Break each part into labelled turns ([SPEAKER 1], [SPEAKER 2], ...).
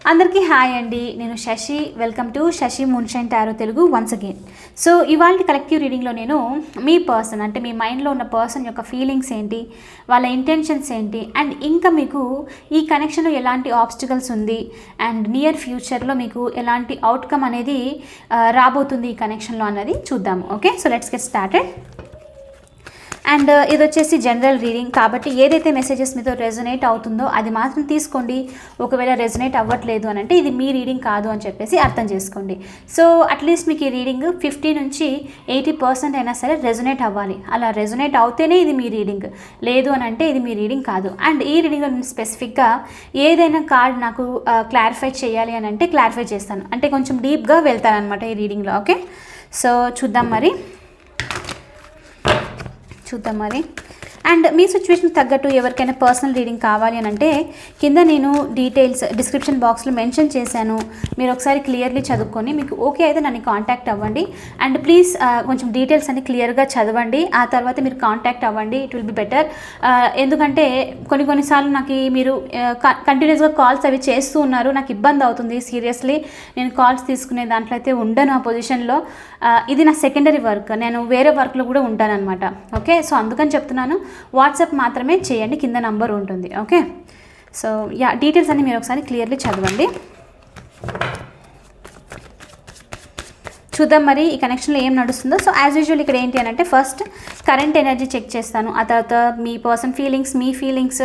[SPEAKER 1] అందరికీ హాయ్ అండి. నేను Sashi. Welcome to Sashi moonshine tarot Telugu once again so ఇవాళ కలెక్టివ్ రీడింగ్లో నేను మీ పర్సన్ అంటే మీ మైండ్లో ఉన్న పర్సన్ యొక్క ఫీలింగ్స్ ఏంటి వాళ్ళ ఇంటెన్షన్స్ ఏంటి అండ్ ఇంకా మీకు ఈ కనెక్షన్లో ఎలాంటి ఆబ్స్టికల్స్ ఉంది అండ్ నియర్ ఫ్యూచర్లో మీకు ఎలాంటి అవుట్కమ్ అనేది రాబోతుంది ఈ కనెక్షన్లో అన్నది చూద్దాము. Okay so let's get started and uh, ఇది వచ్చేసి జనరల్ రీడింగ్ కాబట్టి ఏదైతే మెసేజెస్ మీతో రెజొనేట్ అవుతుందో అది మాత్రం తీసుకోండి. ఒకవేళ రెజొనేట్ అవ్వట్లేదు అని అంటే ఇది మీ రీడింగ్ కాదు అని చెప్పేసి అర్థం చేసుకోండి. సో అట్లీస్ట్ మీకు ఈ రీడింగ్ ఫిఫ్టీ నుంచి ఎయిటీ పర్సెంట్ అయినా సరే రెజొనేట్ అవ్వాలి. అలా రెజొనేట్ అవుతేనే ఇది మీ రీడింగ్ లేదు అని అంటే ఇది మీ రీడింగ్ కాదు. అండ్ ఈ రీడింగ్లో నేను స్పెసిఫిక్గా ఏదైనా కార్డ్ నాకు uh, క్లారిఫై చేయాలి అని అంటే క్లారిఫై చేస్తాను. అంటే కొంచెం డీప్గా వెళ్తాను అనమాట ఈ రీడింగ్లో ఓకే సో చూద్దాం మరి. చూద్దాం మరి అండ్ మీ సిచ్యువేషన్ తగ్గట్టు ఎవరికైనా పర్సనల్ రీడింగ్ కావాలి అని అంటే కింద నేను డీటెయిల్స్ డిస్క్రిప్షన్ బాక్స్లో మెన్షన్ చేశాను. మీరు ఒకసారి క్లియర్లీ చదువుకొని మీకు ఓకే అయితే నన్ను కాంటాక్ట్ అవ్వండి. అండ్ ప్లీజ్ uh, కొంచెం డీటెయిల్స్ అన్ని క్లియర్గా చదవండి. ఆ తర్వాత మీరు కాంటాక్ట్ అవ్వండి. ఇట్ విల్ బి బెటర్ ఎందుకంటే కొన్ని కొన్నిసార్లు నాకు మీరు uh, కంటిన్యూస్గా కాల్స్ అవి చేస్తూ ఉన్నారు. నాకు ఇబ్బంది అవుతుంది. సీరియస్లీ నేను కాల్స్ తీసుకునే దాంట్లో అయితే ఉండను ఆ పొజిషన్లో uh, ఇది నా సెకండరీ వర్క్ నేను వేరే వర్క్లో కూడా ఉంటానన్నమాట. ఓకే సో అందుకని చెప్తున్నాను. వాట్సాప్ మాత్రమే చేయండి కింద నంబర్ ఉంటుంది. ఓకే? సో యా డీటెయిల్స్ అన్ని మీరు ఒకసారి క్లియర్లీ చదవండి. చూద్దాం మరి ఈ కనెక్షన్లో ఏం నడుస్తుందో. సో యాజ్ యూజువల్ ఇక్కడ ఏంటి అని అంటే ఫస్ట్ కరెంట్ ఎనర్జీ చెక్ చేస్తాను. ఆ తర్వాత మీ పర్సన్ ఫీలింగ్స్ మీ ఫీలింగ్స్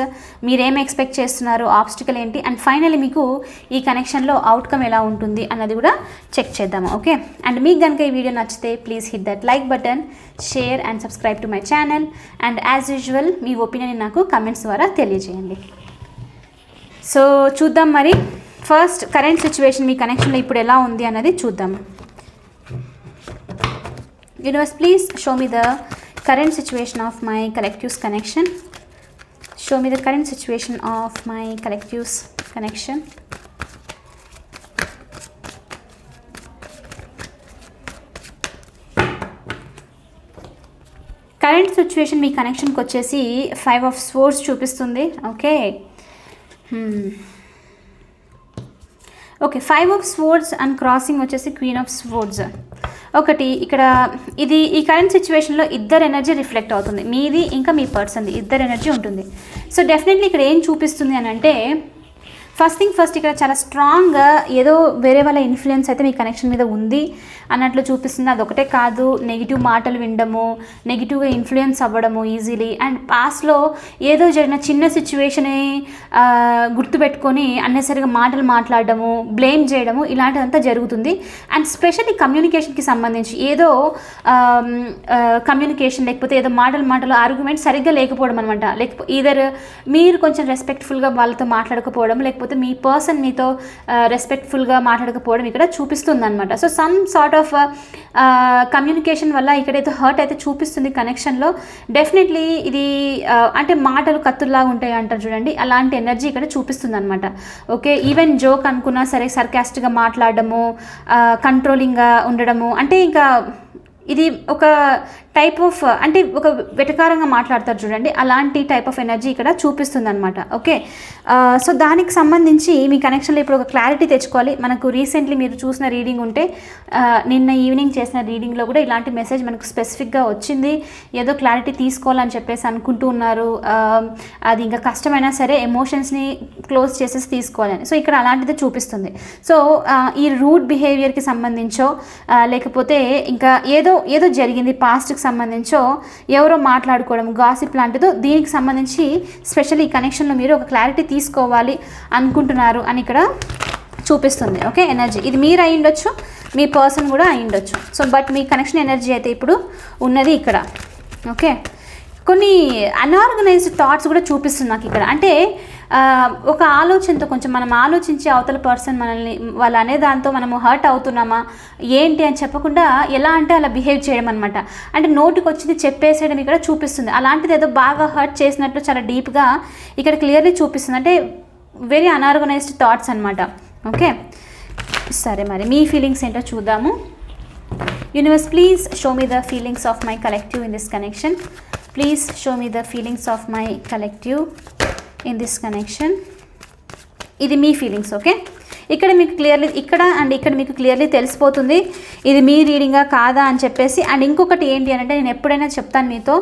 [SPEAKER 1] మీరేం ఎక్స్పెక్ట్ చేస్తున్నారు ఆబ్స్టికల్ ఏంటి అండ్ ఫైనల్లీ మీకు ఈ కనెక్షన్లో అవుట్కమ్ ఎలా ఉంటుంది అన్నది కూడా చెక్ చేద్దాము ఓకే అండ్ మీకు కనుక ఈ వీడియో నచ్చితే please hit that like button share and subscribe to my channel and as usual me opinion నాకు కమెంట్స్ ద్వారా తెలియజేయండి. సో చూద్దాం మరి. ఫస్ట్ కరెంట్ సిచ్యువేషన్ మీ కనెక్షన్లో ఇప్పుడు ఎలా ఉంది అన్నది చూద్దాం universe please show me the current situation of my collectives connection show me the current situation of my collectives connection current situation మీ కనెక్షన్కి వచ్చేసి ఫైవ్ ఆఫ్ స్పోర్ట్స్ చూపిస్తుంది. Okay okay five of swords and crossing వచ్చేసి queen of swords ఒకటి ఇక్కడ ఇది ఈ current సిచ్యువేషన్లో ఇద్దరు ఎనర్జీ రిఫ్లెక్ట్ అవుతుంది. మీది ఇంకా మీ పర్సన్ది ఇద్దరు ఎనర్జీ ఉంటుంది. సో డెఫినెట్లీ ఇక్కడ ఏం చూపిస్తుంది అని అంటే ఫస్ట్ థింగ్ ఫస్ట్ ఇక్కడ చాలా స్ట్రాంగ్గా ఏదో వేరే వాళ్ళ ఇన్ఫ్లుయెన్స్ అయితే మీ కనెక్షన్ మీద ఉంది అన్నట్లు చూపిస్తుంది. అదొకటే కాదు నెగిటివ్ మాటలు వినడము నెగిటివ్గా ఇన్ఫ్లుయెన్స్ అవ్వడము ఈజీలీ అండ్ పాస్ట్లో ఏదో జరిగిన చిన్న సిచ్యువేషన్ గుర్తుపెట్టుకొని అన్నెసరిగా మాటలు మాట్లాడడము బ్లేమ్ చేయడము ఇలాంటిదంతా జరుగుతుంది. అండ్ స్పెషల్లీ కమ్యూనికేషన్కి సంబంధించి ఏదో కమ్యూనికేషన్ లేకపోతే ఏదో మాటలు మాటలు ఆర్గ్యుమెంట్ సరిగ్గా లేకపోవడం అనమాట లేకపోతే ఈధర్ మీరు కొంచెం రెస్పెక్ట్ఫుల్గా వాళ్ళతో మాట్లాడకపోవడం లేకపోతే మీ పర్సన్ మీతో uh, రెస్పెక్ట్ఫుల్గా మాట్లాడకపోవడం ఇక్కడ చూపిస్తుంది అనమాట so some sort of communication వల్ల ఇక్కడైతే హర్ట్ అయితే చూపిస్తుంది కనెక్షన్లో డెఫినెట్లీ ఇది uh, అంటే మాటలు కత్తుల్లాగా ఉంటాయి అంటారు చూడండి. అలాంటి ఎనర్జీ ఇక్కడ చూపిస్తుంది అనమాట ఓకే ఈవెన్ జోక్ అనుకున్నా సరే సర్కాస్ట్గా మాట్లాడడము uh, కంట్రోలింగ్గా ఉండడము అంటే ఇంకా ఇది ఒక టైప్ ఆఫ్ uh, అంటే ఒక వెటకారంగా మాట్లాడతారు చూడండి. అలాంటి టైప్ ఆఫ్ ఎనర్జీ ఇక్కడ చూపిస్తుంది అనమాట ఓకే సో uh, దానికి సంబంధించి మీ కనెక్షన్లో ఇప్పుడు ఒక క్లారిటీ తెచ్చుకోవాలి. మనకు రీసెంట్లీ మీరు చూసిన రీడింగ్ ఉంటే uh, నిన్న ఈవినింగ్ చేసిన రీడింగ్లో కూడా ఇలాంటి మెసేజ్ మనకు స్పెసిఫిక్గా వచ్చింది. ఏదో క్లారిటీ తీసుకోవాలని చెప్పేసి అనుకుంటూ ఉన్నారు. Um, అది ఇంకా కష్టమైనా సరే ఎమోషన్స్ని క్లోజ్ చేసేసి తీసుకోవాలని. సో ఇక్కడ అలాంటిది చూపిస్తుంది. సో ఈ రూట్ బిహేవియర్కి సంబంధించో లేకపోతే ఇంకా ఏదో ఏదో జరిగింది పాస్ట్కి సంబంధించో ఎవరో మాట్లాడుకోవడం గాసిప్ లాంటిదో దీనికి సంబంధించి స్పెషల్ ఈ కనెక్షన్లో మీరు ఒక క్లారిటీ తీసుకోవాలి అనుకుంటున్నారు అని ఇక్కడ చూపిస్తుంది. ఓకే ఎనర్జీ ఇది మీరు అయి ఉండొచ్చు మీ పర్సన్ కూడా అయి ఉండొచ్చు. సో బట్ మీ కనెక్షన్ ఎనర్జీ అయితే ఇప్పుడు ఉన్నది ఇక్కడ. ఓకే కొన్ని అన్ఆర్గనైజ్డ్ థాట్స్ కూడా చూపిస్తుంది నాకు ఇక్కడ. అంటే ఒక ఆలోచనతో కొంచెం మనం ఆలోచించి అవతల పర్సన్ మనల్ని వాళ్ళు అనే దాంతో మనము హర్ట్ అవుతున్నామా ఏంటి అని చెప్పకుండా ఎలా అంటే అలా బిహేవ్ చేయడం అనమాట అంటే నోటికి వచ్చింది చెప్పేసేయడం ఇక్కడ చూపిస్తుంది. అలాంటిది ఏదో బాగా హర్ట్ చేసినట్లు చాలా డీప్గా ఇక్కడ క్లియర్లీ చూపిస్తుంది. అంటే వెరీ అన్ఆర్గనైజ్డ్ థాట్స్ అనమాట ఓకే? సరే మరి. మీ ఫీలింగ్స్ ఏంటో చూద్దాము. Universe please show me the feelings of my collective in this connection please show me the feelings of my collective in this connection ఇది మీ ఫీలింగ్స్ ఓకే ఇక్కడ మీకు క్లియర్లీ ఇక్కడ అండ్ ఇక్కడ మీకు క్లియర్లీ తెలిసిపోతుంది. ఇది మీ రీడింగా కాదా అని చెప్పేసి. అండ్ ఇంకొకటి ఏంటి అని అంటే నేను ఎప్పుడైనా చెప్తాను మీతో.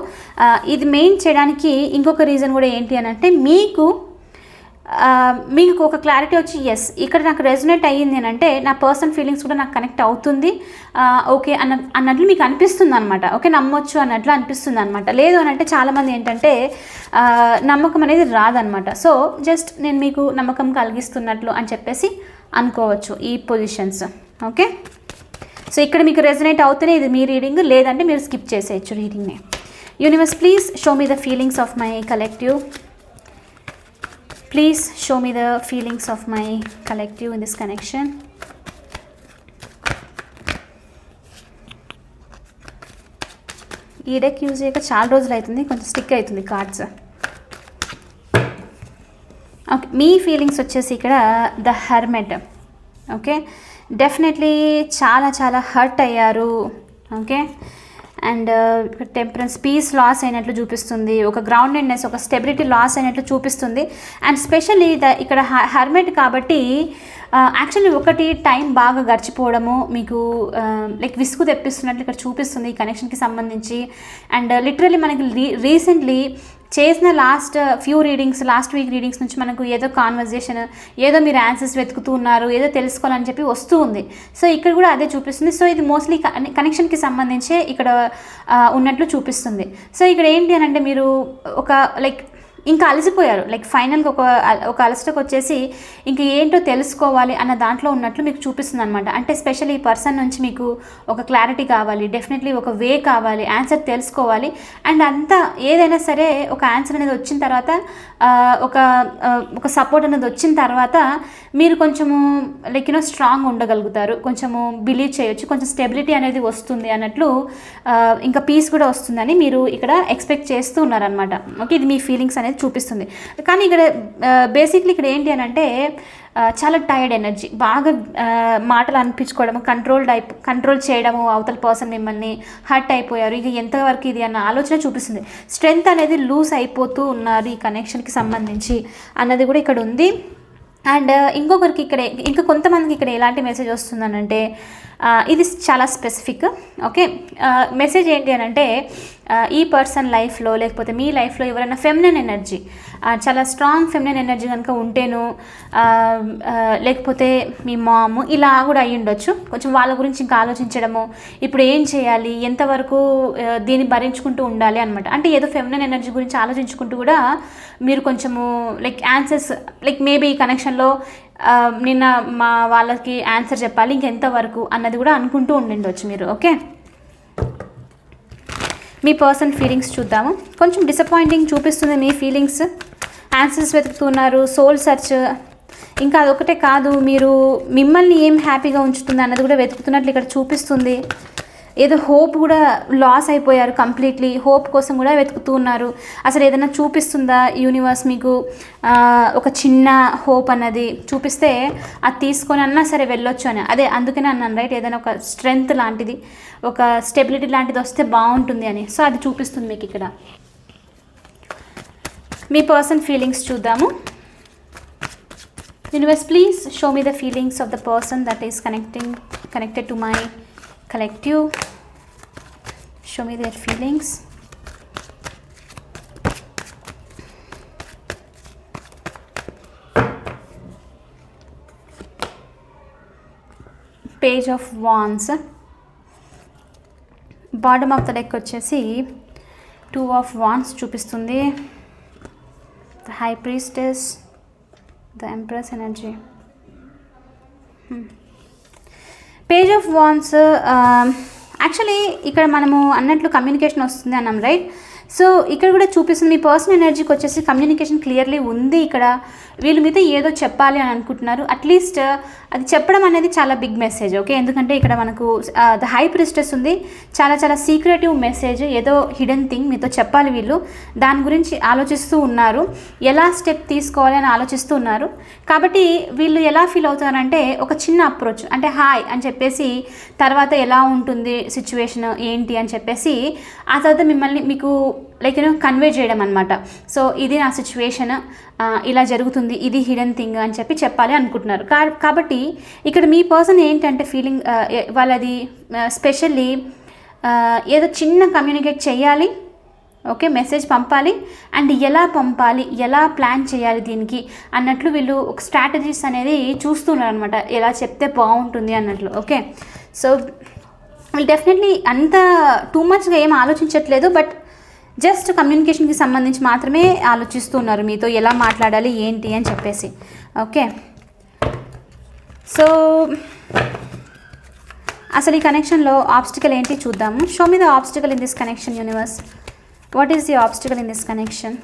[SPEAKER 1] ఇది మెయిన్ చేయడానికి ఇంకొక రీజన్ కూడా ఏంటి అని అంటే మీకు మీకు ఒక క్లారిటీ వచ్చి ఎస్ ఇక్కడ నాకు రెజొనేట్ అయ్యింది అంటే నా పర్సనల్ ఫీలింగ్స్ కూడా నాకు కనెక్ట్ అవుతుంది. ఓకే అన్న అన్నట్లు మీకు అనిపిస్తుంది అనమాట ఓకే నమ్మొచ్చు అన్నట్లు అనిపిస్తుంది అనమాట లేదు అని అంటే చాలామంది ఏంటంటే నమ్మకం అనేది రాదనమాట సో జస్ట్ నేను మీకు నమ్మకం కలిగిస్తున్నట్లు అని చెప్పేసి అనుకోవచ్చు ఈ పొజిషన్స్ ఓకే? సో ఇక్కడ మీకు రెజనేట్ అవుతేనే ఇది మీ రీడింగ్ లేదంటే మీరు స్కిప్ చేసేయచ్చు రీడింగ్ని universe please show me the feelings of my collective please show me the feelings of my collective in this connection ఈ డెక్ యూజ్ చేయక చాలా రోజులు అవుతుంది కొంచెం స్టిక్ అవుతుంది కార్డ్స్ ఓకే మీ ఫీలింగ్స్ వచ్చేసి ఇక్కడ ద హెర్మెట్ ఓకే డెఫినెట్లీ చాలా చాలా హర్ట్ అయ్యారు. Okay and temperance peace loss అయినట్లు చూపిస్తుంది ఒక గ్రౌండెడ్నెస్ ఒక స్టెబిలిటీ లాస్ అయినట్లు చూపిస్తుంది. అండ్ స్పెషల్లీ ద ఇక్కడ హర్మెట్ కాబట్టి యాక్చువల్లీ ఒకటి టైం బాగా గడిచిపోవడము మీకు లైక్ విసుగు తెప్పిస్తున్నట్లు ఇక్కడ చూపిస్తుంది ఈ కనెక్షన్కి సంబంధించి. అండ్ లిటరలీ మనకి రీ రీసెంట్లీ చేసిన last few readings last week readings నుంచి మనకు ఏదో కాన్వర్జేషన్ ఏదో మీరు ఆన్సర్స్ వెతుకుతూ ఉన్నారు ఏదో తెలుసుకోవాలని చెప్పి వస్తూ ఉంది. సో ఇక్కడ కూడా అదే చూపిస్తుంది. సో ఇది మోస్ట్లీ కనెక్షన్కి సంబంధించే ఇక్కడ ఉన్నట్లు చూపిస్తుంది. సో ఇక్కడ ఏంటి అని అంటే మీరు ఒక లైక్ ఇంకా అలసిపోయారు. లైక్ ఫైనల్గా ఒక ఒక అలసటకు వచ్చేసి ఇంక ఏంటో తెలుసుకోవాలి అన్న దాంట్లో ఉన్నట్లు మీకు చూపిస్తుంది అనమాట అంటే స్పెషల్ ఈ పర్సన్ నుంచి మీకు ఒక క్లారిటీ కావాలి డెఫినెట్లీ ఒక వే కావాలి ఆన్సర్ తెలుసుకోవాలి. అండ్ అంతా ఏదైనా సరే ఒక ఆన్సర్ అనేది వచ్చిన తర్వాత ఒక ఒక సపోర్ట్ అనేది వచ్చిన తర్వాత మీరు కొంచెము లైక్ యూనో స్ట్రాంగ్ ఉండగలుగుతారు. కొంచెము బిలీవ్ చేయొచ్చు. కొంచెం స్టెబిలిటీ అనేది వస్తుంది అన్నట్లు ఇంకా పీస్ కూడా వస్తుందని మీరు ఇక్కడ ఎక్స్పెక్ట్ చేస్తూ ఉన్నారనమాట ఓకే ఇది మీ ఫీలింగ్స్ అనేది. చూపిస్తుంది. కానీ ఇక్కడ బేసిక్లీ ఇక్కడ ఏంటి అని అంటే చాలా టైర్డ్ ఎనర్జీ బాగా మాటలు అనిపించుకోవడము కంట్రోల్ టైప్ కంట్రోల్ చేయడము అవతల పర్సన్ మిమ్మల్ని హర్ట్ అయిపోయారు. ఇది ఎంతవరకు ఇది అన్న ఆలోచన చూపిస్తుంది. స్ట్రెంగ్త్ అనేది లూజ్ అయిపోతూ ఉన్నారు ఈ కనెక్షన్కి సంబంధించి అన్నది కూడా ఇక్కడ ఉంది. అండ్ ఇంకొకరికి ఇక్కడ ఇంకా కొంతమందికి ఇక్కడ ఎలాంటి మెసేజ్ వస్తుందనంటే ఇది చాలా స్పెసిఫిక్ ఓకే మెసేజ్ ఏంటి అని అంటే ఈ పర్సన్ లైఫ్లో లేకపోతే మీ లైఫ్లో ఎవరైనా ఫెమినన్ ఎనర్జీ చాలా స్ట్రాంగ్ ఫెమినన్ ఎనర్జీ కనుక ఉంటేను లేకపోతే మీ మాము ఇలా కూడా అయ్యి ఉండొచ్చు. కొంచెం వాళ్ళ గురించి ఇంకా ఆలోచించడము ఇప్పుడు ఏం చేయాలి ఎంతవరకు దీన్ని భరించుకుంటూ ఉండాలి అనమాట అంటే ఏదో ఫెమినన్ ఎనర్జీ గురించి ఆలోచించుకుంటూ కూడా మీరు కొంచెము లైక్ ఆన్సర్స్ లైక్ మేబీ ఈ కనెక్షన్లో నిన్న మా వాళ్ళకి ఆన్సర్ చెప్పాలి ఇంకెంతవరకు అన్నది కూడా అనుకుంటూ ఉండిండొచ్చు మీరు ఓకే? మీ పర్సన్ ఫీలింగ్స్ చూద్దాము. కొంచెం డిసప్పాయింటింగ్ చూపిస్తుంది మీ ఫీలింగ్స్ ఆన్సర్స్ వెతుకుతున్నారు సోల్ సర్చ్ ఇంకా అదొకటే కాదు మీరు మిమ్మల్ని ఏం హ్యాపీగా ఉంచుతుంది అన్నది కూడా వెతుకుతున్నట్లు ఇక్కడ చూపిస్తుంది. ఏదో హోప్ కూడా లాస్ అయిపోయారు కంప్లీట్లీ. హోప్ కోసం కూడా వెతుకుతూ ఉన్నారు. అసలు ఏదైనా చూపిస్తుందా యూనివర్స్ మీకు? ఒక చిన్న హోప్ అన్నది. చూపిస్తే అది తీసుకొని అన్నా సరే వెళ్ళొచ్చు అని. అదే అందుకనే అన్నాను రైట్ ఏదైనా ఒక స్ట్రెంగ్త్ లాంటిది ఒక స్టెబిలిటీ లాంటిది వస్తే బాగుంటుంది అని. సో అది చూపిస్తుంది మీకు ఇక్కడ. మీ పర్సన్ ఫీలింగ్స్ చూద్దాము. Universe please show me the feelings of the person that is connecting connected to my collective show me their feelings. Page of wands bottom of the deck వచ్చేసి టూ ఆఫ్ వాన్స్ చూపిస్తుంది. The high priestess the empress energy page of wands actually ఇక్కడ మనము అన్నట్లు communication వస్తుంది అన్నాం right so ఇక్కడ కూడా చూపిస్తుంది. మీ పర్సనల్ ఎనర్జీకి వచ్చేసి కమ్యూనికేషన్ క్లియర్లీ ఉంది ఇక్కడ. వీళ్ళు మీద ఏదో చెప్పాలి అని అనుకుంటున్నారు. అట్లీస్ట్ uh, అది చెప్పడం అనేది చాలా బిగ్ మెసేజ్ ఓకే ఎందుకంటే ఇక్కడ మనకు ద హై ప్రిస్టెస్ ఉంది. చాలా చాలా సీక్రెటివ్ మెసేజ్ ఏదో హిడెన్ థింగ్ మీతో చెప్పాలి వీళ్ళు. దాని గురించి ఆలోచిస్తూ ఉన్నారు. ఎలా స్టెప్ తీసుకోవాలి అని ఆలోచిస్తూ ఉన్నారు. కాబట్టి వీళ్ళు ఎలా ఫీల్ అవుతారంటే ఒక చిన్న అప్రోచ్ అంటే హాయ్ అని చెప్పేసి తర్వాత ఎలా ఉంటుంది సిచ్యువేషన్ ఏంటి అని చెప్పేసి ఆ తర్వాత మిమ్మల్ని మీకు లైక్ యూనో కన్వే చేయడం అనమాట సో ఇది నా సిచ్యువేషన్ ఇలా జరుగుతుంది ఇది హిడెన్ థింగ్ అని చెప్పి చెప్పాలి అనుకుంటున్నారు. కాబట్టి ఇక్కడ మీ పర్సన్ ఏంటంటే ఫీలింగ్ వాళ్ళది స్పెషల్లీ ఏదో చిన్న కమ్యూనికేట్ చేయాలి ఓకే మెసేజ్ పంపాలి అండ్ ఎలా పంపాలి ఎలా ప్లాన్ చేయాలి దీనికి అన్నట్లు వీళ్ళు ఒక స్ట్రాటజీస్ అనేది చూస్తున్నారు అనమాట ఎలా చెప్తే బాగుంటుంది అన్నట్లు ఓకే సో వీళ్ళు డెఫినెట్లీ అంత టూ మచ్గా ఏం ఆలోచించట్లేదు బట్ జస్ట్ కమ్యూనికేషన్కి సంబంధించి మాత్రమే ఆలోచిస్తున్నారు మీతో ఎలా మాట్లాడాలి ఏంటి అని చెప్పేసి. ఓకే? సో అసలు ఈ కనెక్షన్లో ఆబ్స్టికల్ ఏంటి చూద్దాము. Show me the obstacle in this connection universe what is the obstacle in this connection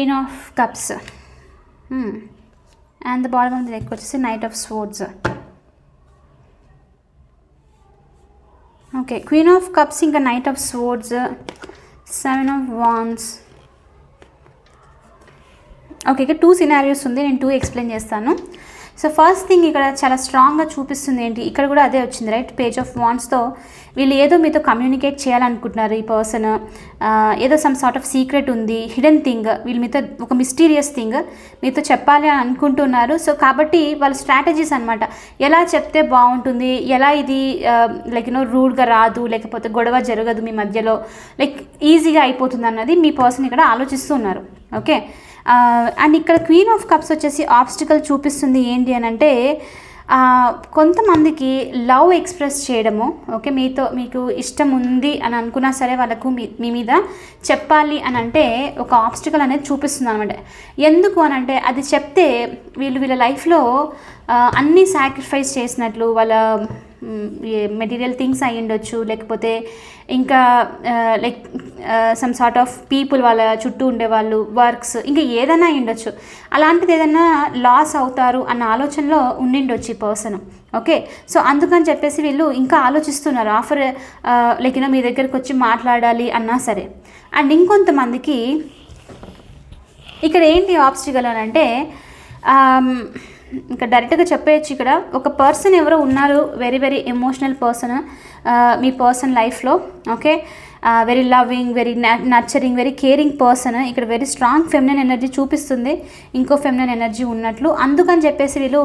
[SPEAKER 1] queen of cups and the bottom of the deck వచ్చేసి knight of swords okay queen of cups ఇంకా knight of swords seven of wands okay ఇక two scenarios ఉంది. నేను two explain చేస్తాను. So first thing ఇక్కడ చాలా స్ట్రాంగ్గా చూపిస్తుంది ఏంటి? ఇక్కడ కూడా అదే వచ్చింది రైట్ పేజ్ ఆఫ్ వాన్స్తో వీళ్ళు ఏదో మీతో కమ్యూనికేట్ చేయాలనుకుంటున్నారు ఈ పర్సన్ ఏదో సమ్ సార్ట్ ఆఫ్ సీక్రెట్ ఉంది హిడెన్ థింగ్ వీళ్ళు మీతో ఒక మిస్టీరియస్ థింగ్ మీతో చెప్పాలి అని అనుకుంటున్నారు. సో కాబట్టి వాళ్ళ స్ట్రాటజీస్ అనమాట ఎలా చెప్తే బాగుంటుంది? ఎలా ఇది లైక్ యూనో రూడ్గా రాదు లేకపోతే గొడవ జరగదు మీ మధ్యలో? లైక్ ఈజీగా అయిపోతుంది అన్నది మీ పర్సన్ ఇక్కడ ఆలోచిస్తున్నారు. ఓకే అండ్ ఇక్కడ క్వీన్ ఆఫ్ కప్స్ వచ్చేసి ఆబ్స్టికల్ చూపిస్తుంది ఏంటి అని అంటే కొంతమందికి లవ్ ఎక్స్ప్రెస్ చేయడము ఓకే మీతో మీకు ఇష్టం ఉంది అని అనుకున్నా సరే వాళ్ళకు మీ మీ మీద చెప్పాలి అని అంటే ఒక ఆబ్స్టికల్ అనేది చూపిస్తుంది అనమాట ఎందుకు అని అంటే అది చెప్తే వీళ్ళు వీళ్ళ లైఫ్లో అన్నీ సాక్రిఫైస్ చేసినట్లు వాళ్ళ మెటీరియల్ థింగ్స్ అయి ఉండొచ్చు లేకపోతే ఇంకా like some sort of people వాళ్ళ చుట్టూ ఉండేవాళ్ళు వర్క్స్ ఇంకా ఏదైనా అయి ఉండొచ్చు. అలాంటిది ఏదైనా లాస్ అవుతారు అన్న ఆలోచనలో ఉండిండొచ్చు ఈ పర్సన్ ఓకే సో అందుకని చెప్పేసి వీళ్ళు ఇంకా ఆలోచిస్తున్నారు. ఆఫర్ లైక్ యూనో మీ దగ్గరికి వచ్చి మాట్లాడాలి అన్నా సరే. అండ్ ఇంకొంతమందికి ఇక్కడ ఏంటి ఆబ్స్టికల్ అని అంటే ఇంకా డైరెక్ట్గా చెప్పేయచ్చు ఇక్కడ. ఒక పర్సన్ ఎవరో ఉన్నారు వెరీ వెరీ ఎమోషనల్ పర్సన్ మీ పర్సన్ లైఫ్లో okay? Very loving very nurturing very caring person ఇక్కడ వెరీ స్ట్రాంగ్ ఫెమినన్ ఎనర్జీ చూపిస్తుంది. ఇంకో ఫెమినన్ ఎనర్జీ ఉన్నట్లు. అందుకని చెప్పేసి వీళ్ళు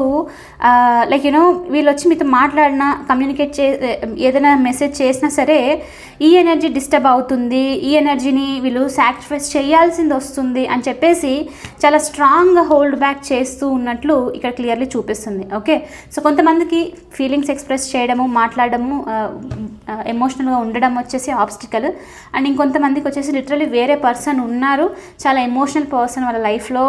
[SPEAKER 1] లైక్ యూనో వీళ్ళు వచ్చి మీతో మాట్లాడినా కమ్యూనికేట్ చే ఏదైనా మెసేజ్ చేసినా సరే ఈ ఎనర్జీ డిస్టర్బ్ అవుతుంది. ఈ ఎనర్జీని వీళ్ళు సాక్రిఫైస్ చేయాల్సింది వస్తుంది అని చెప్పేసి చాలా స్ట్రాంగ్గా హోల్డ్ బ్యాక్ చేస్తూ ఉన్నట్లు ఇక్కడ క్లియర్లీ చూపిస్తుంది. ఓకే సో కొంతమందికి ఫీలింగ్స్ ఎక్స్ప్రెస్ చేయడము మాట్లాడడము ఎమోషనల్గా ఉండడం వచ్చేసి ఆబ్స్టికల్ అండ్ ఇంకొంతమందికి వచ్చేసి లిటరలీ వేరే పర్సన్ ఉన్నారు. చాలా ఎమోషనల్ పర్సన్ వాళ్ళ లైఫ్లో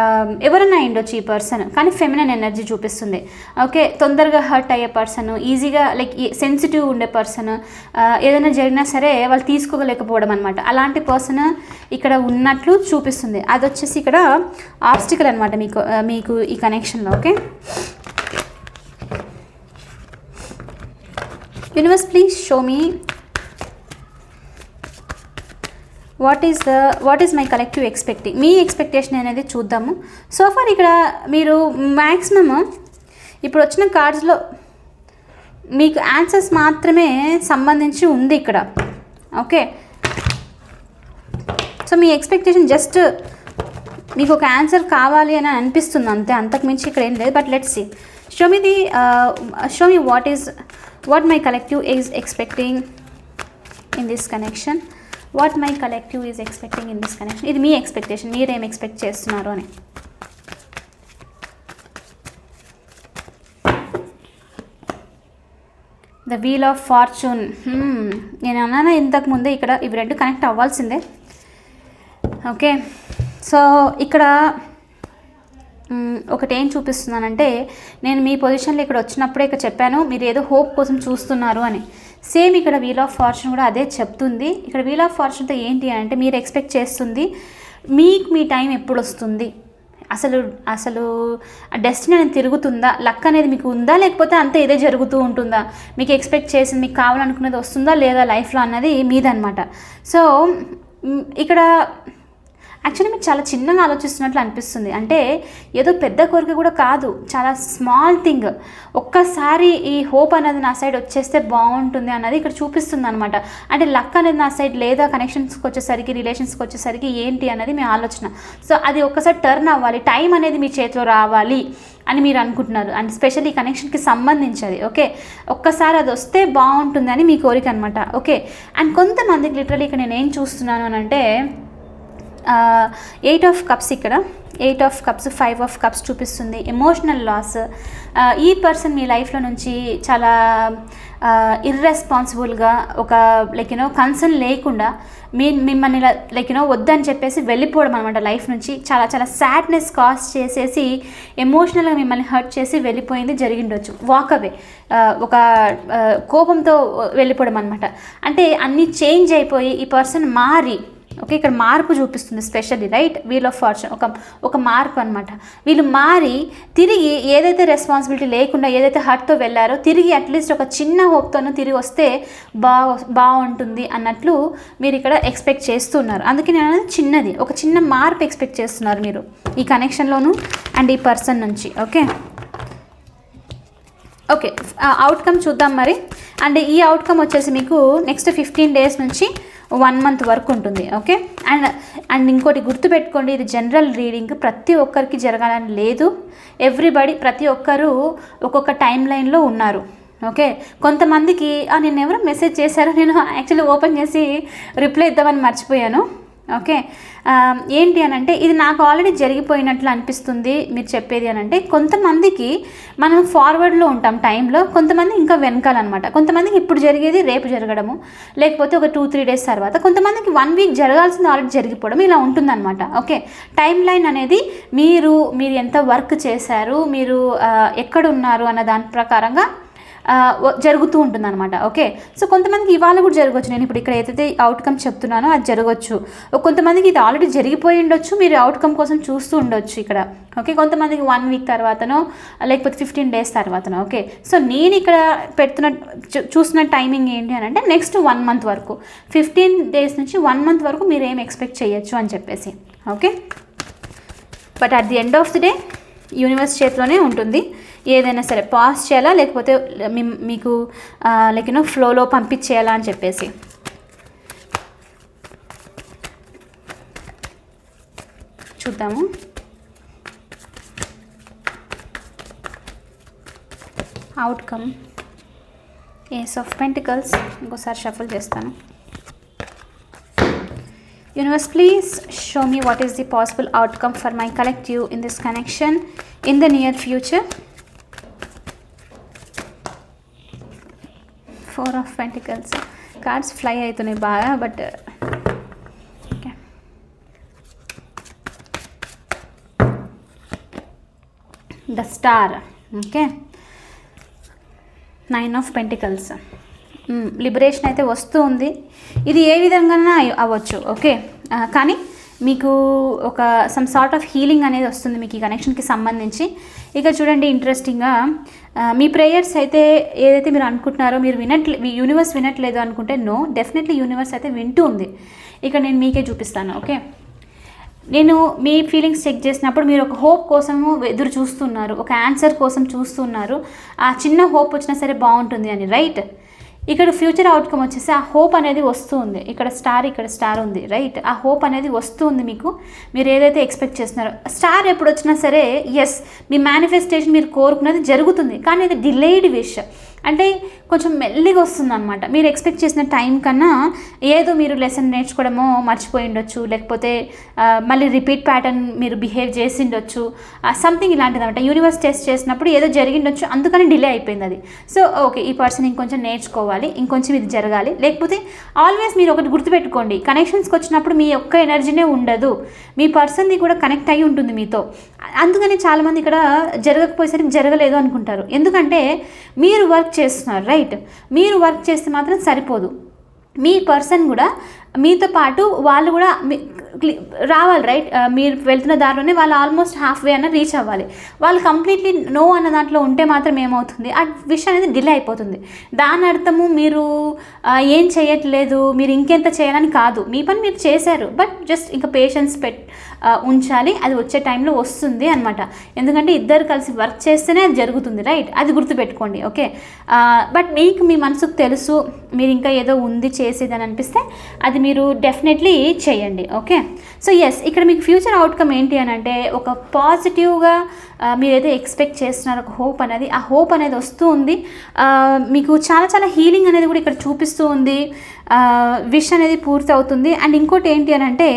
[SPEAKER 1] um, ఎవరైనా అయిండొచ్చు ఈ పర్సన్ కానీ ఫెమినన్ ఎనర్జీ చూపిస్తుంది. ఓకే తొందరగా హర్ట్ అయ్యే పర్సన్ ఈజీగా లైక్ సెన్సిటివ్ ఉండే పర్సన్ uh, ఏదైనా జరిగినా సరే వాళ్ళు తీసుకోలేకపోవడం అనమాట అలాంటి పర్సన్ ఇక్కడ ఉన్నట్లు చూపిస్తుంది. అది వచ్చేసి ఇక్కడ ఆబ్స్టికల్ అనమాట మీకు uh, మీకు ఈ కనెక్షన్లో okay universe please show me what is the what is my collective expecting me expectation అనేది చూద్దాము. సో ఫార్ ఇక్కడ మీరు మ్యాక్సిమమ్ ఇప్పుడు వచ్చిన కార్డ్స్లో మీకు ఆన్సర్స్ మాత్రమే సంబంధించి ఉంది ఇక్కడ. ఓకే సో మీ ఎక్స్పెక్టేషన్ జస్ట్ మీకు ఒక ఆన్సర్ కావాలి అని అనిపిస్తుంది అంతే. అంతకు మించి ఇక్కడ ఏం లేదు. But let's see show me the show me what is what my collective is expecting in this connection what my collective is expecting in this connection ఇది మీ ఎక్స్పెక్టేషన్ మీరేం ఎక్స్పెక్ట్ చేస్తున్నారు అని. ద వీల్ ఆఫ్ ఫార్చ్యూన్ నేను అన్నాను ఇంతకుముందే ఇక్కడ ఇవి రెండు కనెక్ట్ అవ్వాల్సిందే. ఓకే సో ఇక్కడ ఒకటి ఏం చూపిస్తున్నానంటే నేను మీ పొజిషన్లో ఇక్కడ వచ్చినప్పుడే ఇక్కడ చెప్పాను మీరు ఏదో హోప్ కోసం చూస్తున్నారు అని. సేమ్ ఇక్కడ వీల్ ఆఫ్ ఫార్చ్యూన్ కూడా అదే చెప్తుంది. ఇక్కడ వీల్ ఆఫ్ ఫార్చ్యూన్తో ఏంటి అంటే మీరు ఎక్స్పెక్ట్ చేస్తుంది మీకు మీ టైం ఎప్పుడు వస్తుంది? అసలు అసలు డెస్టినీ అనేది తిరుగుతుందా? లక్ అనేది మీకు ఉందా? లేకపోతే అంత ఇదే జరుగుతూ ఉంటుందా? మీకు ఎక్స్పెక్ట్ చేసింది మీకు కావాలనుకునేది వస్తుందా? లేదా లైఫ్లో అన్నది మీదనమాట సో ఇక్కడ యాక్చువల్లీ మీరు చాలా చిన్నగా ఆలోచిస్తున్నట్లు అనిపిస్తుంది. అంటే ఏదో పెద్ద కోరిక కూడా కాదు. చాలా స్మాల్ థింగ్ ఒక్కసారి ఈ హోప్ అనేది నా సైడ్ వచ్చేస్తే బాగుంటుంది అన్నది ఇక్కడ చూపిస్తుంది అనమాట అంటే లక్ అనేది నా సైడ్ లేదా కనెక్షన్స్కి వచ్చేసరికి రిలేషన్స్కి వచ్చేసరికి ఏంటి అనేది మీ ఆలోచన. సో అది ఒక్కసారి టర్న్ అవ్వాలి. టైం అనేది మీ చేతిలో రావాలి అని మీరు అనుకుంటున్నారు. అండ్ స్పెషల్లీ ఈ కనెక్షన్కి సంబంధించి ఓకే ఒక్కసారి అది వస్తే బాగుంటుందని మీ కోరిక అనమాట ఓకే అండ్ కొంతమందికి లిటరలీ ఇక్కడ నేను ఏం చూస్తున్నాను అని అంటే ఎయిట్ ఆఫ్ కప్స్ ఇక్కడ. Eight of cups five of cups చూపిస్తుంది. ఎమోషనల్ లాస్ uh, ఈ పర్సన్ మీ లైఫ్లో నుంచి చాలా uh, ఇర్రెస్పాన్సిబుల్గా ఒక లైక్ యూనో కన్సర్న్ లేకుండా మీ మిమ్మల్ని లైక్ యూనో వద్దని చెప్పేసి వెళ్ళిపోవడం అనమాట లైఫ్ నుంచి. చాలా చాలా సాడ్నెస్ కాజ్ చేసేసి ఎమోషనల్గా మిమ్మల్ని హర్ట్ చేసి వెళ్ళిపోయింది జరిగిండొచ్చు. వాక్ అవే uh, ఒక కోపంతో వెళ్ళిపోవడం అనమాట అంటే అన్నీ చేంజ్ అయిపోయి ఈ పర్సన్ మారి ఓకే ఇక్కడ మార్పు చూపిస్తుంది specially right? Wheel of fortune ఒక ఒక మార్పు అనమాట వీళ్ళు మారి తిరిగి ఏదైతే రెస్పాన్సిబిలిటీ లేకుండా ఏదైతే హర్ట్తో వెళ్ళారో తిరిగి అట్లీస్ట్ ఒక చిన్న హోప్తోనూ తిరిగి వస్తే బా బాగుంటుంది అన్నట్లు మీరు ఇక్కడ ఎక్స్పెక్ట్ చేస్తున్నారు. అందుకే నేను చిన్నది. ఒక చిన్న మార్పు ఎక్స్పెక్ట్ చేస్తున్నారు మీరు ఈ కనెక్షన్లోను అండ్ ఈ పర్సన్ నుంచి. ఓకే? ఓకే అవుట్కమ్ చూద్దాం మరి. అండ్ ఈ అవుట్కమ్ వచ్చేసి మీకు నెక్స్ట్ ఫిఫ్టీన్ డేస్ నుంచి వన్ మంత్ వరకు ఉంటుంది ఓకే అండ్ అండ్ ఇంకోటి గుర్తుపెట్టుకోండి ఇది జనరల్ రీడింగ్ ప్రతి ఒక్కరికి జరగాలని లేదు. ఎవ్రీబడి ప్రతి ఒక్కరు ఒక్కొక్క టైం లైన్లో ఉన్నారు ఓకే కొంతమందికి నేను ఎవరో మెసేజ్ చేశారో నేను యాక్చువల్లీ ఓపెన్ చేసి రిప్లై ఇద్దామని మర్చిపోయాను. ఓకే. ఏంటి అని అంటే ఇది నాకు ఆల్రెడీ జరిగిపోయినట్లు అనిపిస్తుంది మీరు చెప్పేది అని అంటే కొంతమందికి మనం ఫార్వర్డ్లో ఉంటాం టైంలో కొంతమంది ఇంకా వెనకాలన్నమాట. కొంతమందికి ఇప్పుడు జరిగేది రేపు జరగడము లేకపోతే ఒక టూ త్రీ డేస్ తర్వాత కొంతమందికి వన్ వీక్ జరగాల్సింది ఆల్రెడీ జరిగిపోవడం ఇలా ఉంటుందన్నమాట. ఓకే. టైం లైన్ అనేది మీరు మీరు ఎంత వర్క్ చేశారు మీరు ఎక్కడ ఉన్నారు అన్న దాని ప్రకారంగా జరుగుతూ ఉంటుంది అనమాట ఓకే? సో కొంతమందికి ఇవాళ కూడా జరగవచ్చు నేను ఇప్పుడు ఇక్కడ ఏదైతే అవుట్కమ్ చెప్తున్నానో అది జరగవచ్చు కొంతమందికి ఇది ఆల్రెడీ జరిగిపోయి ఉండొచ్చు. మీరు అవుట్కమ్ కోసం చూస్తూ ఉండొచ్చు ఇక్కడ. ఓకే? కొంతమందికి వన్ వీక్ తర్వాతనో లేకపోతే ఫిఫ్టీన్ డేస్ తర్వాతనో. ఓకే? సో నేను ఇక్కడ పెడుతున్న చూసిన టైమింగ్ ఏంటి అని అంటే నెక్స్ట్ వన్ మంత్ వరకు. ఫిఫ్టీన్ డేస్ నుంచి వన్ మంత్ వరకు మీరు ఏం ఎక్స్పెక్ట్ చేయొచ్చు అని చెప్పేసి. Okay? But at the end of the day universe చేతిలోనే ఉంటుంది. ఏదైనా సరే పాస్ చేయాలా? లేకపోతే మీకు లైక్ యూనో ఫ్లోలో పంపించేయాలా అని చెప్పేసి. చూద్దాము. అవుట్కమ్ ఏస్ ఆఫ్ పెంటికల్స్ ఇంకోసారి షఫల్ చేస్తాను. Universe please show me what is the possible outcome for my collective in this connection in the near future four of pentacles cards fly అవుతున్నాయి బాగా but okay the star okay nine of pentacles liberation అయితే వస్తూ ఉంది. ఇది ఏ విధంగా అవ్వచ్చు okay కానీ మీకు ఒక సమ్ సార్ట్ ఆఫ్ హీలింగ్ అనేది వస్తుంది మీకు ఈ కనెక్షన్కి సంబంధించి. ఇక చూడండి ఇంట్రెస్టింగ్గా మీ ప్రేయర్స్ అయితే ఏదైతే మీరు అనుకుంటున్నారో మీరు వినట్లే యూనివర్స్ వినట్లేదు అనుకుంటే నో డెఫినెట్లీ యూనివర్స్ అయితే వింటూ ఉంది. ఇక నేను మీకే చూపిస్తాను ఓకే నేను మీ ఫీలింగ్స్ చెక్ చేసినప్పుడు మీరు ఒక హోప్ కోసము ఎదురు చూస్తున్నారు ఒక ఆన్సర్ కోసం చూస్తున్నారు. ఆ చిన్న హోప్ వచ్చినా సరే బాగుంటుంది అని రైట్ ఇక్కడ ఫ్యూచర్ అవుట్కమ్ వచ్చేసి ఆ హోప్ అనేది వస్తుంది. ఇక్కడ స్టార్ ఇక్కడ స్టార్ ఉంది రైట్? ఆ హోప్ అనేది వస్తుంది మీకు. మీరు ఏదైతే ఎక్స్పెక్ట్ చేస్తున్నారో. స్టార్ ఎప్పుడు వచ్చినా సరే ఎస్ మీ మేనిఫెస్టేషన్ మీరు కోరుకున్నది జరుగుతుంది. కానీ ఇది డిలేడ్ విష్ అంటే కొంచెం మెల్లిగా వస్తుంది అనమాట మీరు ఎక్స్పెక్ట్ చేసిన టైం కన్నా ఏదో మీరు లెసన్ నేర్చుకోవడమో మర్చిపోయి ఉండొచ్చు. లేకపోతే మళ్ళీ రిపీట్ ప్యాటర్న్ మీరు బిహేవ్ చేసి ఉండొచ్చు. సంథింగ్ ఇలాంటిది అనమాట యూనివర్స్ టెస్ట్ చేసినప్పుడు ఏదో జరిగిండొచ్చు అందుకని డిలే అయిపోయింది అది. సో ఓకే ఈ పర్సన్ ఇంకొంచెం నేర్చుకోవాలి. ఇంకొంచెం ఇది జరగాలి. లేకపోతే ఆల్వేస్ మీరు ఒకటి గుర్తుపెట్టుకోండి. కనెక్షన్స్కి వచ్చినప్పుడు మీ యొక్క ఎనర్జీనే ఉండదు. మీ పర్సన్ది కూడా కనెక్ట్ అయి ఉంటుంది మీతో. అందుకని చాలామంది ఇక్కడ జరగకపోయేసరికి జరగలేదు అనుకుంటారు. ఎందుకంటే మీరు వర్క్ చేస్తున్నారు రైట్ మీరు వర్క్ చేస్తే మాత్రం సరిపోదు. మీ పర్సన్ కూడా మీతో పాటు వాళ్ళు కూడా రావాలి రైట్ మీరు వెళ్తున్న దారిలోనే వాళ్ళు ఆల్మోస్ట్ హాఫ్ వే అన్న రీచ్ అవ్వాలి. వాళ్ళు కంప్లీట్లీ నో అన్న దాంట్లో ఉంటే మాత్రం ఏమవుతుంది? ఆ విషయం అనేది డిలే అయిపోతుంది. దాని అర్థము మీరు ఏం చేయట్లేదు మీరు ఇంకెంత చేయాలని కాదు. మీ పని మీరు చేశారు బట్ జస్ట్ ఇంకా పేషెన్స్ పెట్ ఉంచాలి. అది వచ్చే టైంలో వస్తుంది అనమాట ఎందుకంటే ఇద్దరు కలిసి వర్క్ చేస్తేనే అది జరుగుతుంది రైట్ అది గుర్తుపెట్టుకోండి ఓకే బట్ మీకు మీ మనసుకు తెలుసు మీరు ఇంకా ఏదో ఉంది చేసేది అనిపిస్తే అది మీరు డెఫినెట్లీ చేయండి ఓకే సో ఎస్ ఇక్కడ మీకు ఫ్యూచర్ అవుట్కమ్ ఏంటి అని అంటే ఒక పాజిటివ్గా మీరు ఏదో ఎక్స్పెక్ట్ చేస్తున్నారు ఒక హోప్ అనేది ఆ హోప్ అనేది వస్తూ ఉంది. మీకు చాలా చాలా హీలింగ్ అనేది కూడా ఇక్కడ చూపిస్తూ ఉంది. విష్ అనేది పూర్తి అవుతుంది అండ్ ఇంకోటి ఏంటి అని అంటే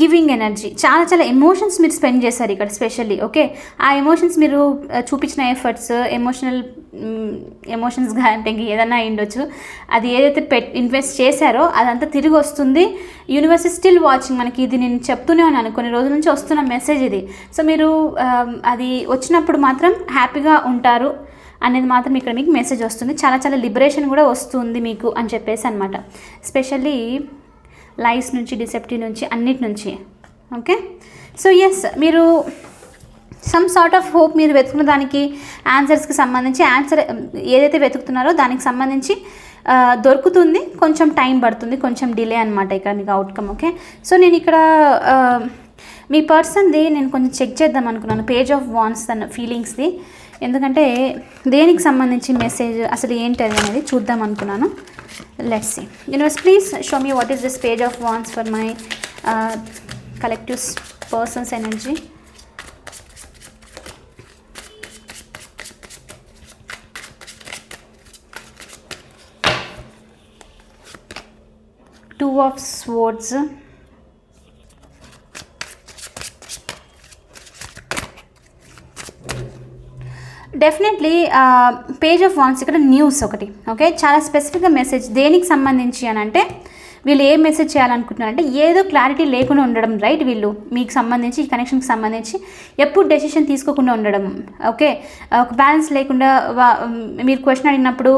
[SPEAKER 1] గివింగ్ ఎనర్జీ చాలా చాలా ఎమోషన్స్ మీరు స్పెండ్ చేశారు ఇక్కడ స్పెషల్లీ ఓకే ఆ ఎమోషన్స్ మీరు చూపించిన ఎఫర్ట్స్ ఎమోషనల్ ఎమోషన్స్ అంటే ఇంక ఏదైనా అయ్యుండొచ్చు ఉండొచ్చు. అది ఏదైతే పెట్ ఇన్వెస్ట్ చేశారో అదంతా తిరిగి వస్తుంది. యూనివర్స్ స్టిల్ వాచింగ్ మనకి. ఇది నేను చెప్తూనే ఉన్నాను. కొన్ని రోజుల నుంచి వస్తున్న మెసేజ్ ఇది. సో మీరు అది వచ్చినప్పుడు మాత్రం హ్యాపీగా ఉంటారు అనేది మాత్రం ఇక్కడ మీకు మెసేజ్ వస్తుంది. చాలా చాలా లిబరేషన్ కూడా వస్తుంది మీకు అని చెప్పేసి అనమాట స్పెషల్లీ లైఫ్ నుంచి డిసెప్టివ్ నుంచి అన్నిటి నుంచి. ఓకే? సో ఎస్ మీరు సమ్ సార్ట్ ఆఫ్ హోప్ మీరు వెతుకున్న దానికి ఆన్సర్స్కి సంబంధించి ఆన్సర్ ఏదైతే వెతుకుతున్నారో దానికి సంబంధించి దొరుకుతుంది. కొంచెం టైం పడుతుంది. కొంచెం డిలే అనమాట ఇక్కడ మీకు అవుట్కమ్ ఓకే? సో నేను ఇక్కడ మీ పర్సన్ది నేను కొంచెం చెక్ చేద్దాం అనుకున్నాను. పేజ్ ఆఫ్ వాన్స్ అన్న ఫీలింగ్స్ది ఎందుకంటే దేనికి సంబంధించి మెసేజ్ అసలు ఏంటి అది అనేది చూద్దాం అనుకున్నాను. Let's see universe please show me what is this page of wands for my collective person's energy two of swords definitely page of wands ఇక్కడ న్యూస్ ఒకటి ఓకే చాలా స్పెసిఫిక్గా మెసేజ్ దేనికి సంబంధించి అని అంటే వీళ్ళు ఏ మెసేజ్ చేయాలనుకుంటున్నారంటే ఏదో క్లారిటీ లేకుండా ఉండడం రైట్ వీళ్ళు మీకు సంబంధించి ఈ కనెక్షన్కి సంబంధించి ఎప్పుడు డెసిషన్ తీసుకోకుండా ఉండడం ఓకే uh, ఒక బ్యాలెన్స్ లేకుండా వా- మీరు క్వశ్చన్ అడిగినప్పుడు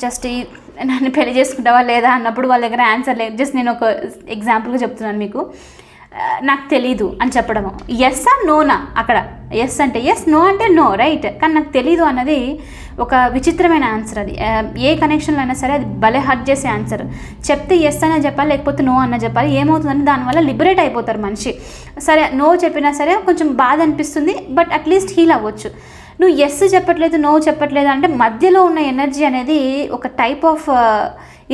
[SPEAKER 1] జస్ట్ ఈ నన్ను పెళ్ళి చేసుకుంటావా లేదా అన్నప్పుడు వాళ్ళ దగ్గర ఆన్సర్ లేదు. జస్ట్ నేను ఒక ఎగ్జాంపుల్గా చెప్తున్నాను మీకు. నాకు తెలీదు అని చెప్పడము. ఎస్ ఆ నోనా అక్కడ. ఎస్ అంటే ఎస్ నో అంటే నో రైట్ కానీ నాకు తెలీదు అన్నది ఒక విచిత్రమైన ఆన్సర్ అది. ఏ కనెక్షన్లో అయినా సరే అది భలే హర్ట్ చేసే ఆన్సర్ చెప్తే ఎస్ అనే చెప్పాలి లేకపోతే నో అన్న చెప్పాలి ఏమవుతుందని దానివల్ల లిబరేట్ అయిపోతారు మనిషి. సరే నో చెప్పినా సరే కొంచెం బాధ అనిపిస్తుంది బట్ అట్లీస్ట్ హీల్ అవ్వచ్చు. నువ్వు ఎస్ చెప్పట్లేదు నో చెప్పట్లేదు అంటే మధ్యలో ఉన్న ఎనర్జీ అనేది ఒక టైప్ ఆఫ్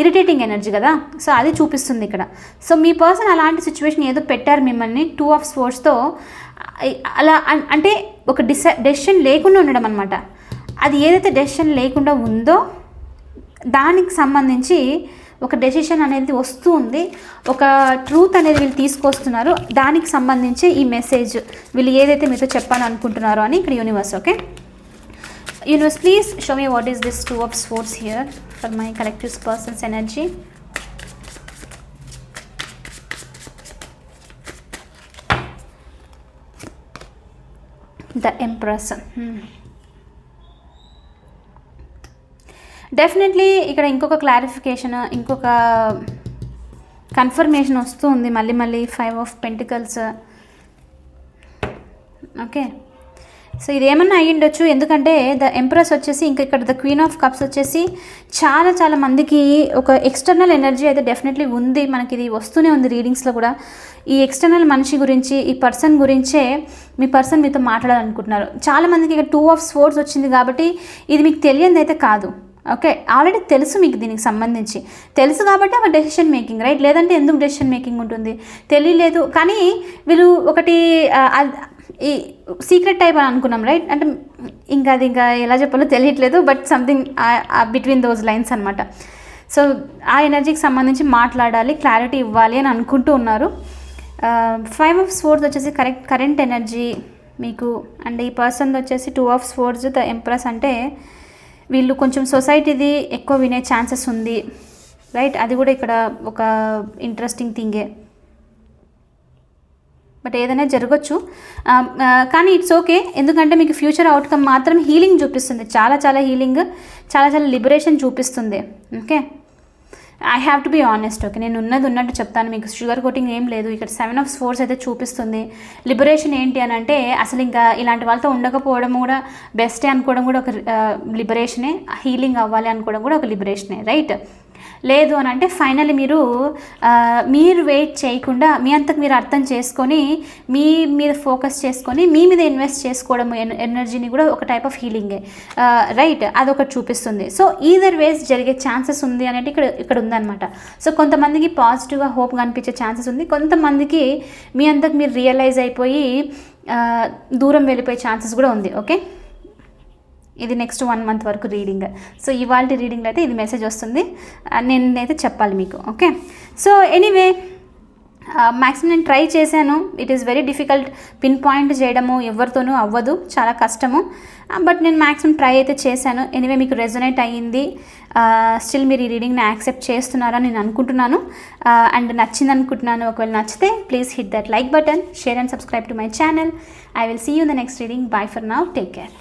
[SPEAKER 1] ఇరిటేటింగ్ ఎనర్జీ కదా? సో అది చూపిస్తుంది ఇక్కడ. సో మీ పర్సన్ అలాంటి సిచ్యువేషన్ ఏదో పెట్టారు మిమ్మల్ని టూ ఆఫ్ స్పోర్ట్స్తో అలా అంటే ఒక డిస డెసిషన్ లేకుండా ఉండడం అనమాట అది ఏదైతే డెసిషన్ లేకుండా ఉందో దానికి సంబంధించి ఒక డెసిషన్ అనేది వస్తూ ఉంది. ఒక ట్రూత్ అనేది వీళ్ళు తీసుకొస్తున్నారు. దానికి సంబంధించి ఈ మెసేజ్ వీళ్ళు ఏదైతే మీతో చెప్పాలనుకుంటున్నారో అని ఇక్కడ universe okay? Universe please show me what is this two of swords here? For my person's person's energy the hmm. Definitely ఇక్కడ ఇంకొక క్లారిఫికేషన్ ఇంకొక కన్ఫర్మేషన్ వస్తూ ఉంది. మళ్ళీ మళ్ళీ five of pentacles okay so ఇదేమన్నా అయ్యిండొచ్చు. ఎందుకంటే ద ఎంప్రెస్ వచ్చేసి ఇంకా ఇక్కడ ద క్వీన్ ఆఫ్ కప్స్ వచ్చేసి చాలా చాలా మందికి ఒక ఎక్స్టర్నల్ ఎనర్జీ అయితే డెఫినెట్లీ ఉంది. మనకి ఇది వస్తూనే ఉంది రీడింగ్స్లో కూడా. ఈ ఎక్స్టర్నల్ మనిషి గురించి ఈ పర్సన్ గురించే మీ పర్సన్ మీతో మాట్లాడాలనుకుంటున్నారు. చాలా మందికి ఇక టూ ఆఫ్ స్పోర్ట్స్ వచ్చింది కాబట్టి ఇది మీకు తెలియంది అయితే కాదు. ఓకే? ఆల్రెడీ తెలుసు మీకు దీనికి సంబంధించి. తెలుసు కాబట్టి ఒక డెసిషన్ మేకింగ్ రైట్? లేదంటే ఎందుకు డెసిషన్ మేకింగ్ ఉంటుంది? తెలియలేదు కానీ వీళ్ళు ఒకటి ఈ సీక్రెట్ టైప్ అని అనుకున్నాం రైట్ అంటే ఇంకా అది ఇంకా ఎలా చెప్పాలో తెలియట్లేదు but something between those lines అనమాట సో ఆ ఎనర్జీకి సంబంధించి మాట్లాడాలి క్లారిటీ ఇవ్వాలి అని అనుకుంటూ ఉన్నారు. ఫైవ్ ఆఫ్ స్పోర్ట్స్ వచ్చేసి కరెక్ట్ కరెంట్ ఎనర్జీ మీకు అండ్ ఈ పర్సన్ వచ్చేసి two of swords the empress అంటే వీళ్ళు కొంచెం సొసైటీది ఎక్కువ వినే ఛాన్సెస్ ఉంది రైట్ అది కూడా ఇక్కడ ఒక ఇంట్రెస్టింగ్ థింగే బట్ ఏదైనా జరగచ్చు. కానీ ఇట్స్ ఓకే. ఎందుకంటే మీకు ఫ్యూచర్ అవుట్కమ్ మాత్రం హీలింగ్ చూపిస్తుంది. చాలా చాలా హీలింగ్ చాలా చాలా లిబరేషన్ చూపిస్తుంది. Okay? I have to be honest okay? నేను ఉన్నది ఉన్నట్టు చెప్తాను. మీకు షుగర్ కోటింగ్ ఏం లేదు. ఇక్కడ సెవెన్ ఆఫ్ ఫోర్స్ అయితే చూపిస్తుంది. లిబరేషన్ ఏంటి అని అంటే అసలు ఇంకా ఇలాంటి వాళ్ళతో ఉండకపోవడం కూడా బెస్టే అనుకోవడం కూడా ఒక లిబరేషనే. హీలింగ్ అవ్వాలి అనుకోవడం కూడా ఒక లిబరేషనే రైట్? లేదు అని అంటే ఫైనల్లీ మీరు మీరు వెయిట్ చేయకుండా మీ అంతకు మీరు అర్థం చేసుకొని మీ మీద ఫోకస్ చేసుకొని మీ మీద ఇన్వెస్ట్ చేసుకోవడం ఎన- ఎనర్జీని కూడా ఒక టైప్ ఆఫ్ హీలింగే రైట్ అదొకటి చూపిస్తుంది. సో ఈదర్ వేస్ జరిగే ఛాన్సెస్ ఉంది అనేది ఇక్కడ ఇక్కడ ఉందన్నమాట. సో కొంతమందికి పాజిటివ్గా హోప్ కనిపించే ఛాన్సెస్ ఉంది. కొంతమందికి మీ అంతకు మీరు రియలైజ్ అయిపోయి దూరం వెళ్ళిపోయే ఛాన్సెస్ కూడా ఉంది. ఓకే ఇది నెక్స్ట్ వన్ మంత్ వరకు రీడింగ్ సో ఇవాళ రీడింగ్లో అయితే ఇది మెసేజ్ వస్తుంది. నేను నేనైతే చెప్పాలి మీకు ఓకే సో ఎనీవే మ్యాక్సిమం నేను ట్రై చేశాను. It is very difficult pinpoint చేయడము ఎవరితోనూ అవ్వదు. చాలా కష్టము. బట్ నేను మ్యాక్సిమం ట్రై అయితే చేశాను. ఎనీవే మీకు రెజొనేట్ అయ్యింది. స్టిల్ మీరు ఈ రీడింగ్ని యాక్సెప్ట్ చేస్తున్నారని నేను అనుకుంటున్నాను. అండ్ నచ్చింది అనుకుంటున్నాను. ఒకవేళ నచ్చితే please hit that like button share and subscribe to my channel I will see you the next reading bye for now take care